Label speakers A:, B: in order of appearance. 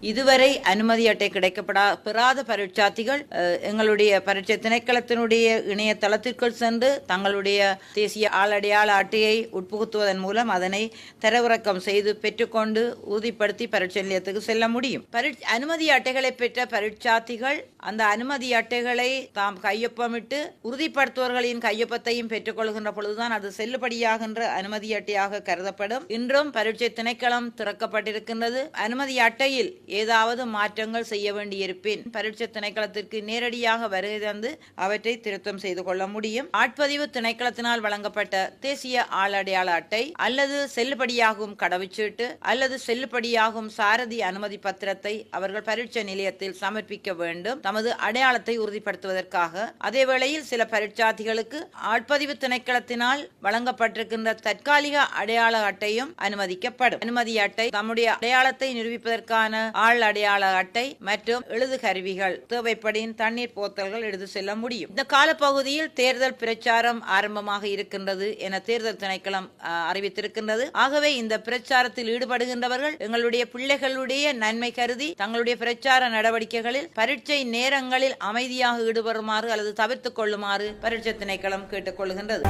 A: இதுவரை அனுமதி அட்டை கிடைக்கப்படா பெறாத பரீட்சார்த்திகள் எங்களுடைய பரீட்சை திணைக்களத்தினுடைய இணையதளத்திற்குள் சென்று தங்களுடைய தேசிய ஆளடையாள அட்டையை உட்புகுத்துவதன் மூலம் அதனை தரவிறக்கம் செய்து பெற்றுக்கொண்டு உறுதிப்படுத்தி பரீட்சை நிலையத்துக்கு செல்ல முடியும். அனுமதி அட்டைகளை பெற்ற பரீட்சார்த்திகள் அந்த அனுமதி அட்டைகளை தாம் கையொப்பமிட்டு உறுதிப்படுத்துவர்களின் கையொப்பத்தையும் பெற்றுக்கொள்கின்ற பொழுதுதான் அது செல்லுபடியாகின்ற அனுமதி அட்டையாக கருதப்படும். இன்றும் பரீட்சை திணைக்களம் திறக்கப்பட்டிருக்கின்றது. அனுமதி அட்டையில் ஏதாவது மாற்றங்கள் செய்ய வேண்டியிருப்பின். பரீட்சை திணைக்களத்திற்கு நேரடியாக வருகை தந்து அவற்றை திருத்தம் செய்து கொள்ள முடியும். ஆட்பதிவு திணைக்களத்தினால் வழங்கப்பட்ட தேசிய ஆளடையாள அட்டை அல்லது செல்லுபடியாகும் கடவுச்சீட்டு அல்லது செல்லுபடியாகும் சாரதி அனுமதி பத்திரத்தை அவர்கள் பரீட்சை நிலையத்தில் சமர்ப்பிக்க வேண்டும். தமது அடையாளத்தை உறுதிப்படுத்துவதற்காக. அதே வேளையில் சில பரீட்சார்த்திகளுக்கு ஆட்பதிவு திணைக்களத்தினால் வழங்கப்பட்டிருக்கின்ற தற்காலிக அடையாள அட்டையும் அனுமதிக்கப்படும். அனுமதி அட்டை தம்முடைய அடையாளத்தை நிரூபிப்பதற்கான ஆள் அடையாள அட்டை மற்றும் எழுது கருவிகள் தேவைப்படின் தண்ணீர் போத்தல்கள் எடுத்து செல்ல முடியும். இந்த காலப்பகுதியில் தேர்தல் பிரச்சாரம் ஆரம்பமாக இருக்கின்றது என தேர்தல் திணைக்களம் அறிவித்திருக்கின்றது. ஆகவே இந்த பிரச்சாரத்தில் ஈடுபடுகின்றவர்கள் எங்களுடைய பிள்ளைகளுடைய நன்மை கருதி தங்களுடைய பிரச்சார நடவடிக்கைகளில் பரீட்சை நேரங்களில் அமைதியாக ஈடுபடுமாறு அல்லது தவிர்த்துக் கொள்ளுமாறு பரீட்சை திணைக்களம் கேட்டுக்கொள்கின்றது